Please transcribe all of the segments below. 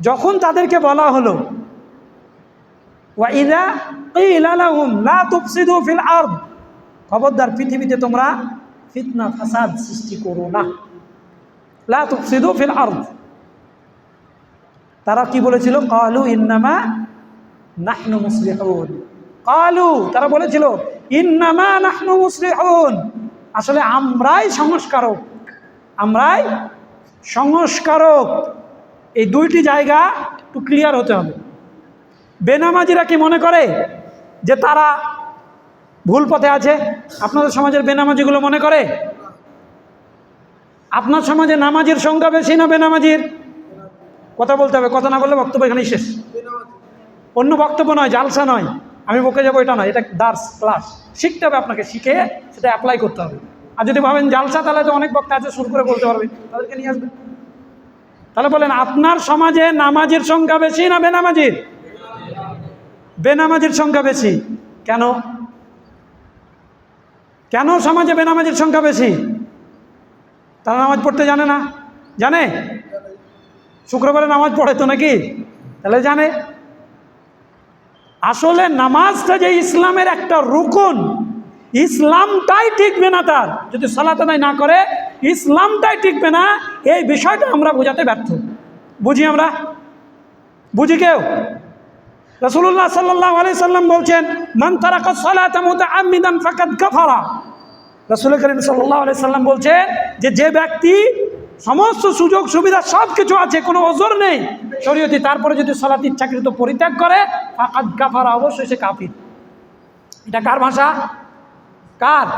যখন তাদেরকে বলা হলো লা তুফসিদু ফিল খবরদার পৃথিবীতে তোমরা ফিতনা, ফাসাদ সৃষ্টি করো না। লা তুফসিদু ফিল তারা কি বলেছিল? কালু ইন্নামা নাহনু মুসলিহুন কালু তারা বলেছিল, ইন্নামা নাহনু মুসলিহুন আসলে আমরাই সংস্কারক। আমরাই সংস্কারক। এই দুইটি জায়গা একটু ক্লিয়ার হতে হবে। বেনামাজিরা কি মনে করে যে তারা ভুল পথে আছে? আপনাদের সমাজের বেনামাজিগুলো মনে করে? আপনার সমাজে নামাজের সংখ্যা বেশি না বেনামাজির? কথা বলতে হবে, কথা না বললে বক্তব্য এখানেই শেষ। অন্য বক্তব্য নয়, জালসা নয়। আমি বকে যাব, এটা নয়, এটা দার্স ক্লাস শিখতে হবে আপনাকে, শিখে সেটা অ্যাপ্লাই করতে হবে। আর যদি ভাবেন জালসা, তাহলে তো অনেক বক্তা আছে, শুরু করে বলতে পারবে। তাদেরকে নিয়ে আসবেন। তাহলে বলেন, আপনার সমাজে নামাজের সংখ্যা বেশি না বেনামাজির? বেনামাজির সংখ্যা বেশি। কেন? কেন সমাজে বেনামাজির সংখ্যা বেশি? তারা নামাজ পড়তে জানে না। জানে? শুক্রবারে নামাজ পড়ে তো নাকি? তাহলে জানে। আসলে নামাজটা যে ইসলামের একটা রুকুন, ইসলামটাই টিকবে না তার। যদি সালাত আদায় না করে ইসলামটাই টিকবে না, এই বিষয়টা আমরা বোঝাতে ব্যর্থ। বুঝি আমরা? বুঝি কেউ? রসুল্লাহ সাল্লাহ আলি সাল্লাম বলছেন, মান তারাকা সালাত আমিদান ফাকাদ কাফারা। রসুল করিম সাল্লাহ আলি সাল্লাম বলছেন যে যে ব্যক্তি সমস্ত সুযোগ, সুবিধা সব কিছু আছে, কোনো ওজোর নেই, শরীয়তি তারপরে যদি সলাত ইচ্ছাকৃত পরিত্যাগ করে, ফাকাদ কাফারা, অবশ্যই সে কাফির। এটা কার ভাষা? কার?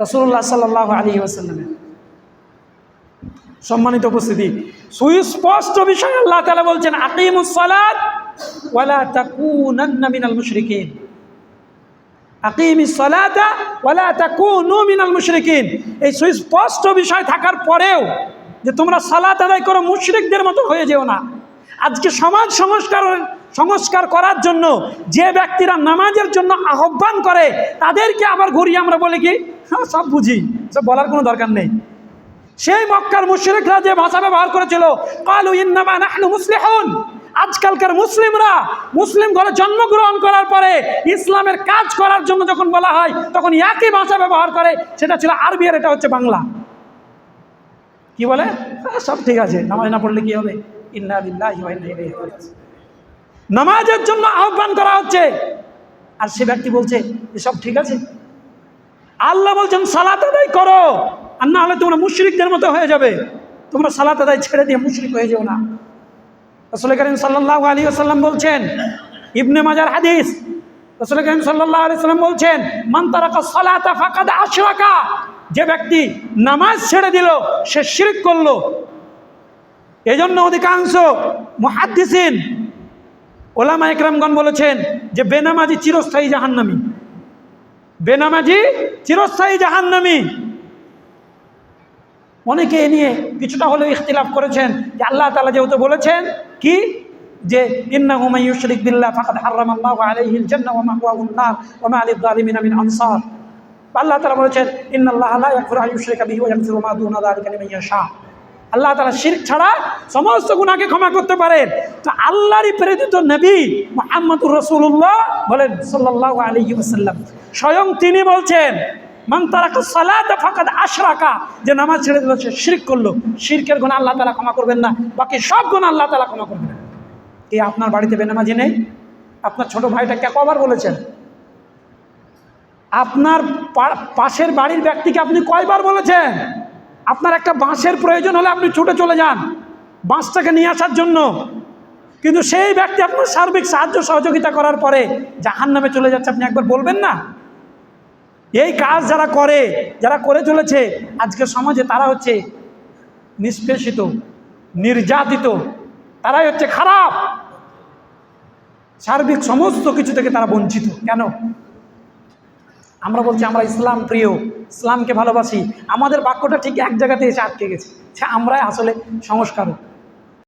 রসুল্লাহ সাল্লাহ আলী ওসাল্লামের সম্মানিত উপস্থিতি। সুস্পষ্ট বিষয় আল্লাহ তালা বলছেন আকিমুসলাত ওয়ালা তাকুনান্না মিনাল মুশরিকিন। আকিমিস সালাতা ওয়ালা তাকুনু মিনাল মুশরিকিন। এই সুস্পষ্ট বিষয় থাকার পরেও যে তোমরা সালাত আদায় করো, মুশরিকদের মতো হয়ে যেও না। আজকে সমাজ সংস্কার সংস্কার করার জন্য যে ব্যক্তিরা নামাজের জন্য আহ্বান করে, তাদেরকে আবার ঘুরিয়ে আমরা বলি কি? হ্যাঁ সব বুঝি, সব বলার কোনো দরকার নেই। সেই মক্কার মুশরিকরা যে ভাষা ব্যবহার করেছিল কালু ইন্নামা নাহনু মুসলিহুন। আজকালকার মুসলিমরা মুসলিম ঘরে জন্মগ্রহণ করার পরে ইসলামের কাজ করার জন্য যখন বলা হয় তখন একই ভাষা ব্যবহার করে সেটা ছিল আরবি আর এটা হচ্ছে বাংলা। কি বলে? হ্যাঁ, সব ঠিক আছে নামাজ না পড়লে কি হবে? ইন্না নামাজের জন্য আহ্বান করা হচ্ছে। আর সে ব্যক্তি বলছে এসব ঠিক আছে? আল্লাহ বলছেন সালাত আদায় করো। আর না হলে তোমরা মুশরিকদের মতো হয়ে যাবে। তোমরা সালাত আদায় ছেড়ে দিয়ে মুশরিক হয়ে যেও না। রসুল করিম সাল্লাহ আলী আসাল্লাম বলছেন, ইবনে মাজার হাদিস, রসুল করিম সাল্লাহ আলি সাল্লাম বলছেন, মান তারাকা সালাতা ফাকাদ আশরাকা যে ব্যক্তি নামাজ ছেড়ে দিল, সে শিরিক করল। এই জন্য অধিকাংশ মুহাদ্দিসিন, ওলামা একরামগণ বলেছেন যে, বেনামাজি চিরস্থায়ী জাহান্নামী। বেনামাজি চিরস্থায়ী জাহান্নামী। অনেকে এ নিয়ে কিছুটা হলেও ইখতিলাফ করেছেন যে আল্লাহ তালা যেহেতু বলেছেন, কি? যে বিল্লাহ আল্লাহ আনসার। আল্লাহ তাআলা বলেছেন আল্লাহ তাআলা শিরক ছাড়া সমস্ত গুনাহকে ক্ষমা করতে পারেন। তো আল্লাহরই প্রেরিত নবী মুহাম্মদুর রাসূলুল্লাহ বলেন সাল্লাল্লাহু আলাইহি ওয়াসাল্লাম। স্বয়ং তিনি বলছেন মান তারাকা সালাতা ফাকাদ আশরাকা। যে নামাজ ছেড়ে দিল, সে শিরক করল। শিরকের গুনাহ আল্লাহ তাআলা ক্ষমা করবেন না। বাকি সব গুনাহ আল্লাহ তাআলা ক্ষমা করবেন। কি আপনার বাড়িতে বেনামাজি নেই? আপনার ছোট ভাইটাকে কবার বলেছেন? আপনার পাশের বাড়ির ব্যক্তিকে আপনি কয়বার বলেছেন? আপনার একটা বাঁশের প্রয়োজন হলে আপনি ছুটে চলে যান। বাঁশটাকে নিয়ে আসার জন্য। কিন্তু সেই ব্যক্তি আপনার সার্বিক সাহায্য সহযোগিতা করার পরে জাহান নামে চলে যাচ্ছে, আপনি একবার বলবেন না? এই কাজ যারা করে যারা করে চলেছে আজকে সমাজে তারা হচ্ছে নিষ্পেষিত, নির্যাতিত, তারাই হচ্ছে খারাপ। সার্বিক সমস্ত কিছু থেকে তারা বঞ্চিত। কেন? আমরা বলছি, আমরা ইসলাম প্রিয়, ইসলামকে ভালোবাসি। আমাদের বাক্যটা ঠিক এক জায়গাতে এসে আটকে গেছে। সে আমরাই আসলে সংস্কারক।